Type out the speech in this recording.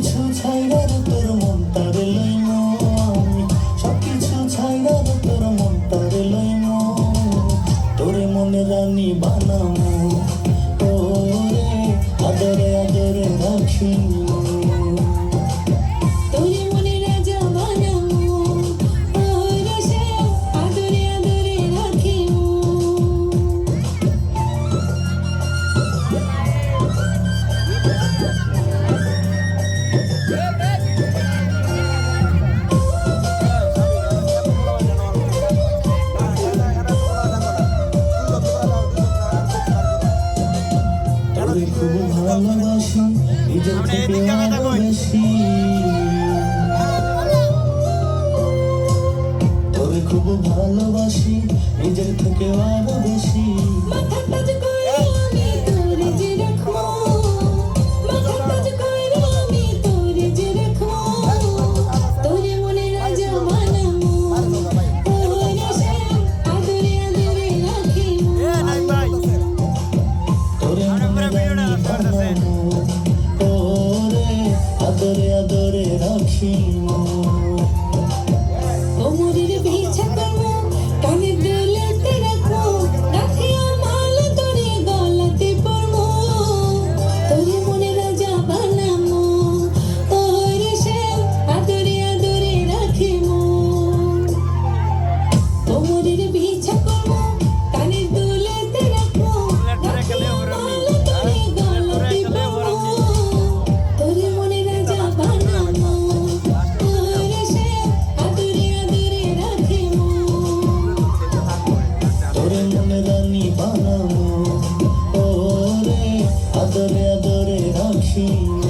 কিছু ছাইরা তোর মন তারে লইন সব কিছু ছাইরা তোর মন তারে লইন তোরে মনে রানী বানামো তোরে আদরে আদরে রাখিনি তোরে খুব ভালোবাসি নিজের থেকে আরও বেশি। তোরে খুব ভালোবাসি নিজের থেকে আদরে রাখি মন see you.